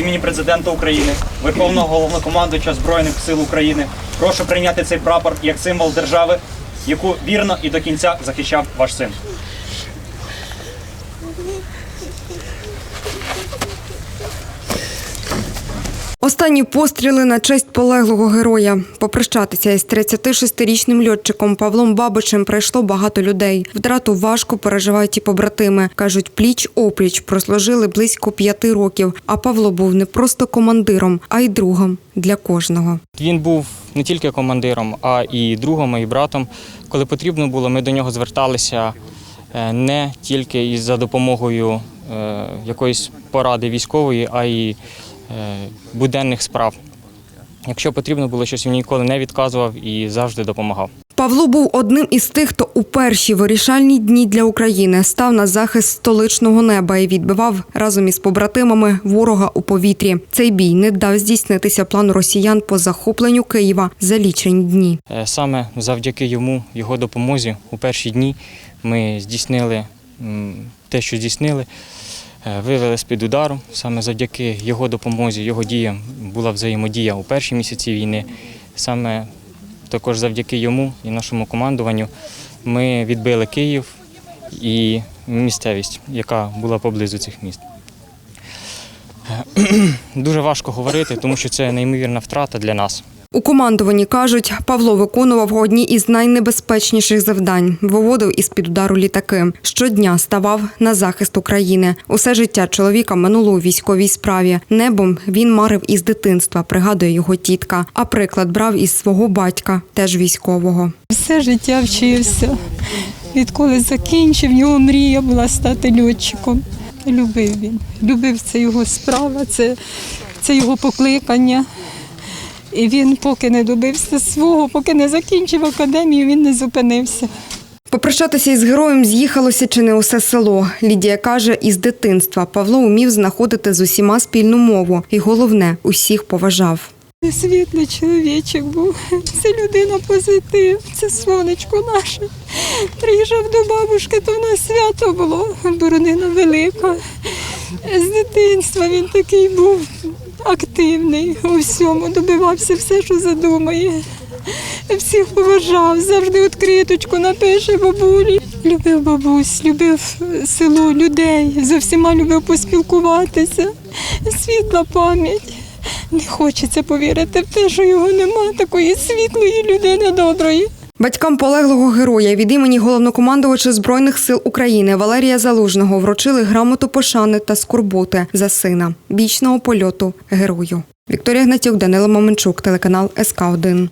імені президента України, Верховного головнокомандуюча Збройних сил України, прошу прийняти цей прапор як символ держави, яку вірно і до кінця захищав ваш син. Останні постріли на честь полеглого героя. Попрощатися із 36-річним льотчиком Павлом Бабичем прийшло багато людей. Втрату важко переживають і побратими. Кажуть, пліч опліч прослужили близько п'яти років. А Павло був не просто командиром, а й другом для кожного. Він був не тільки командиром, а і другом, і братом. Коли потрібно було, ми до нього зверталися е, не тільки за допомогою е, якоїсь поради військової, а й буденних справ. Якщо потрібно було щось, він ніколи не відказував і завжди допомагав. Павло був одним із тих, хто у перші вирішальні дні для України став на захист столичного неба і відбивав разом із побратимами ворога у повітрі. Цей бій не дав здійснитися плану росіян по захопленню Києва за лічені дні. Е, Саме завдяки йому, його допомозі, у перші дні ми здійснили те, що здійснили, е, вивели з-під удару. Саме завдяки його допомозі, його діям була взаємодія у перші місяці війни. Саме також завдяки йому і нашому командуванню ми відбили Київ і місцевість, яка була поблизу цих міст. Е, Дуже важко говорити, тому що це неймовірна втрата для нас. У командуванні кажуть, Павло виконував одні із найнебезпечніших завдань, виводив із під удару літаки. Щодня ставав на захист України. Усе життя чоловіка минуло у військовій справі. Небом він марив із дитинства, пригадує його тітка. А приклад брав із свого батька, теж військового. Все життя вчився. Відколи закінчив, його мрія була стати льотчиком. Любив він. Любив це його справа, це, це його покликання. І він, поки не добився свого, поки не закінчив академію, він не зупинився. Попрощатися із героєм з'їхалося чи не усе село. Лідія каже, із дитинства Павло умів знаходити з усіма спільну мову, і головне усіх поважав. Світлий чоловічок був. Це людина позитив, це сонечко наше. Приїжджав до бабушки, то в нас свято було, боронина велика. З дитинства він такий був активний у всьому, добивався все, що задумає. Всіх поважав, завжди відкриточку напише бабулі. Любив бабусь, любив село, людей, з всіма любив поспілкуватися. Світла пам'ять. Не хочеться повірити в те, що його нема, такої світлої людини доброї. Батькам полеглого героя від імені головнокомандувача збройних сил України Валерія Залужного вручили грамоту пошани та скорботи за сина вічного польоту герою. Вікторія Гнатюк, Данило Моменчук, телеканал СК 1